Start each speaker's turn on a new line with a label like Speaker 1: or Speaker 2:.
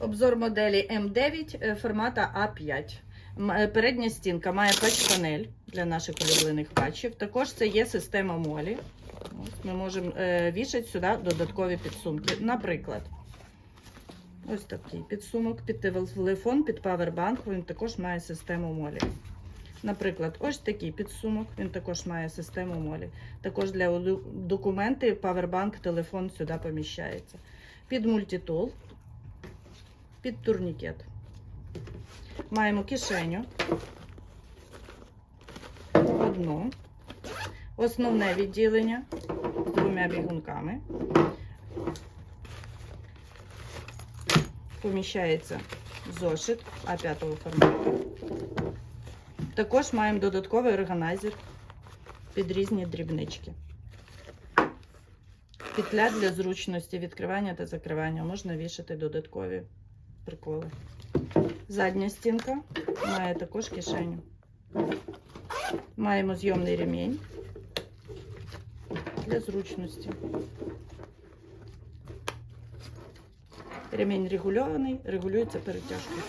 Speaker 1: Обзор моделі М9 е, формата А5. Е, Передня стінка має патч-панель для наших улюблених патчів. Також це є система молі. Ми можемо е, вішати сюди додаткові підсумки. Наприклад, ось такий підсумок під телефон, під павербанк. Він також має систему молі. Наприклад, ось такий підсумок, він також має систему молі. Також для документи, павербанк, телефон сюди поміщається. Під мультитул, під турнікет. Маємо кишеню. Одну. Основне відділення з двома бігунками. Поміщається зошит А5 формату. Також маємо додатковий органайзер під різні дрібнички. Петля для зручності відкривання та закривання. Можна вішати додаткові приколи. Задня стінка має також кишеню. Маємо зйомний ремінь для зручності. Ремінь регульований, регулюється перетяжкою.